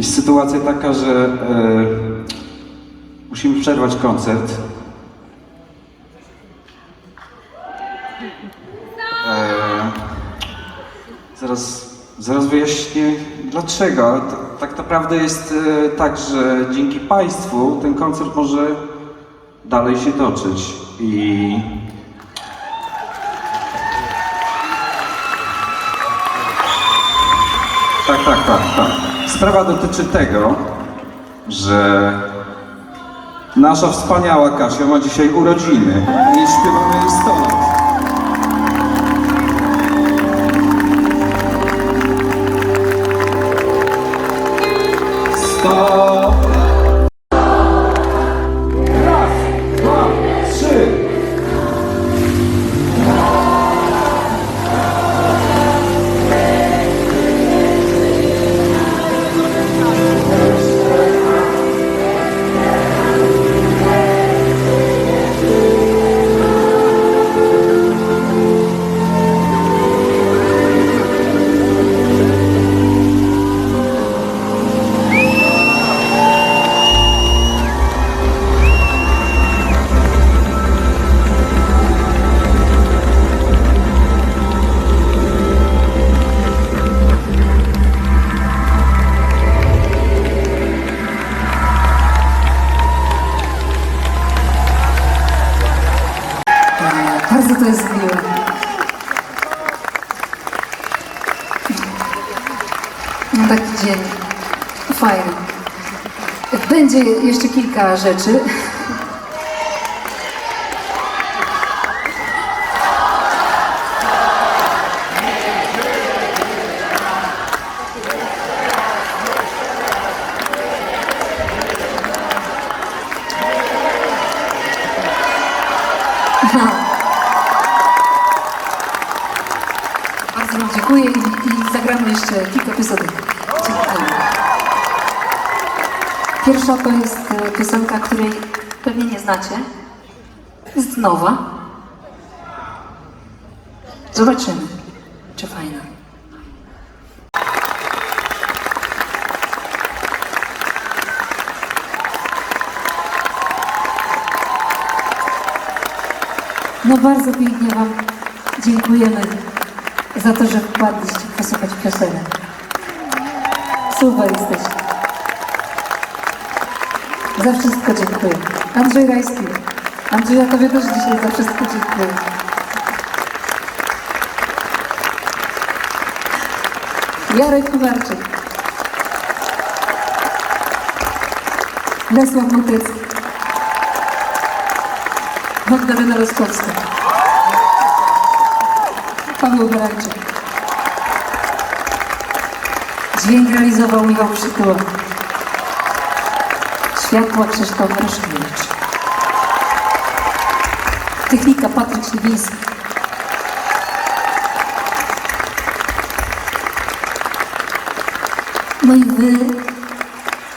Jest sytuacja taka, że e, musimy przerwać koncert. E, zaraz, zaraz wyjaśnię dlaczego. to- Tak naprawdę jest e, tak, że dzięki Państwu ten koncert może dalej się toczyć. I Tak, tak, tak, tak. Sprawa dotyczy tego, że nasza wspaniała Kasia ma dzisiaj urodziny i śpiewamy jej 100 lat. Sto to jest miłe. No taki dzień. Fajny. Będzie jeszcze kilka rzeczy. Bardzo Wam dziękuję i, i zagramy jeszcze kilka piosenek. Pierwsza to jest e, piosenka, której pewnie nie znacie. Jest nowa. Zobaczymy, czy fajna. No bardzo pięknie Wam dziękujemy za to, że wpadliście posłuchać piosenek. Super jesteście. Za wszystko dziękuję. Andrzej Rajski. Andrzej, ja Tobie też dzisiaj za wszystko dziękuję. Jarek Kubarczyk. Lesław Motycki. Magdalena Rostkowska. Paweł Barańczyk. Dźwięk realizował Michał Przytuła. Światła Krzysztof Raszkiewicz. Technika Patryk Śliwiński. No i wy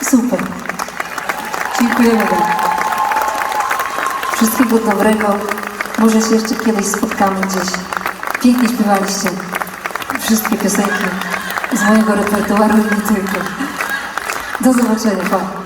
super. Dziękujemy Wam. Wszystkiego dobrego. Może się jeszcze kiedyś spotkamy gdzieś. Pięknie śpiewaliście wszystkie piosenki z mojego repertuaru i nie tylko. Do zobaczenia. Pa.